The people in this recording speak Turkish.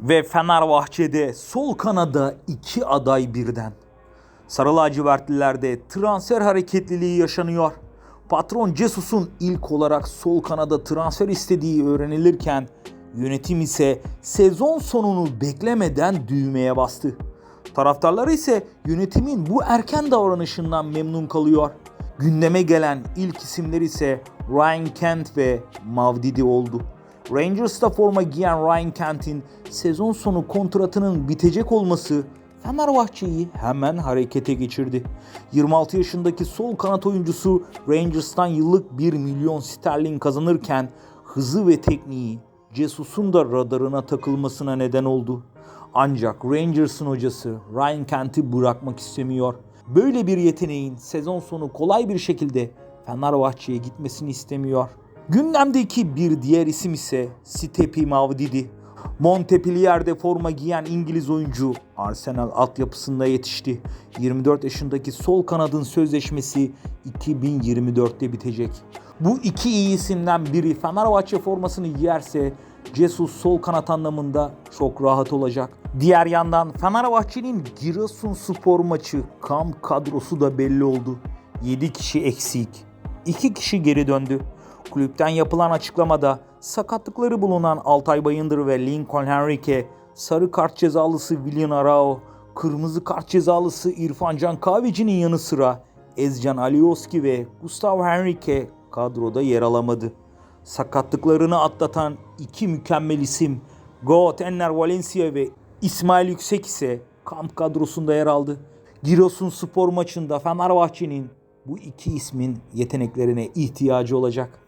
Ve Fenerbahçe'de sol kanada iki aday birden. Sarı lacivertlilerde transfer hareketliliği yaşanıyor. Patron Cesus'un ilk olarak sol kanada transfer istediği öğrenilirken yönetim ise sezon sonunu beklemeden düğmeye bastı. Taraftarları ise yönetimin bu erken davranışından memnun kalıyor. Gündeme gelen ilk isimler ise Ryan Kent ve Mavdidi oldu. Rangers'ta forma giyen Ryan Kent'in sezon sonu kontratının bitecek olması Fenerbahçe'yi hemen harekete geçirdi. 26 yaşındaki sol kanat oyuncusu Rangers'tan yıllık 1 milyon sterlin kazanırken hızı ve tekniği Jesus'un da radarına takılmasına neden oldu. Ancak Rangers'ın hocası Ryan Kent'i bırakmak istemiyor. Böyle bir yeteneğin sezon sonu kolay bir şekilde Fenerbahçe'ye gitmesini istemiyor. Gündemdeki bir diğer isim ise Stepi Mavdidi. Montpellier'de forma giyen İngiliz oyuncu Arsenal altyapısında yetişti. 24 yaşındaki sol kanadın sözleşmesi 2024'te bitecek. Bu iki iyi isimden biri Fenerbahçe formasını giyerse Jesus sol kanat anlamında çok rahat olacak. Diğer yandan Fenerbahçe'nin Giresunspor maçı kamp kadrosu da belli oldu. 7 kişi eksik. 2 kişi geri döndü. Kulüpten yapılan açıklamada sakatlıkları bulunan Altay Bayındır ve Lincoln Henrique, sarı kart cezalısı William Arao, kırmızı kart cezalısı İrfan Can Kahveci'nin yanı sıra Ezcan Alioski ve Gustavo Henrique kadroda yer alamadı. Sakatlıklarını atlatan iki mükemmel isim Goat Enner Valencia ve İsmail Yüksek ise kamp kadrosunda yer aldı. Giresun spor maçında Fenerbahçe'nin bu iki ismin yeteneklerine ihtiyacı olacak.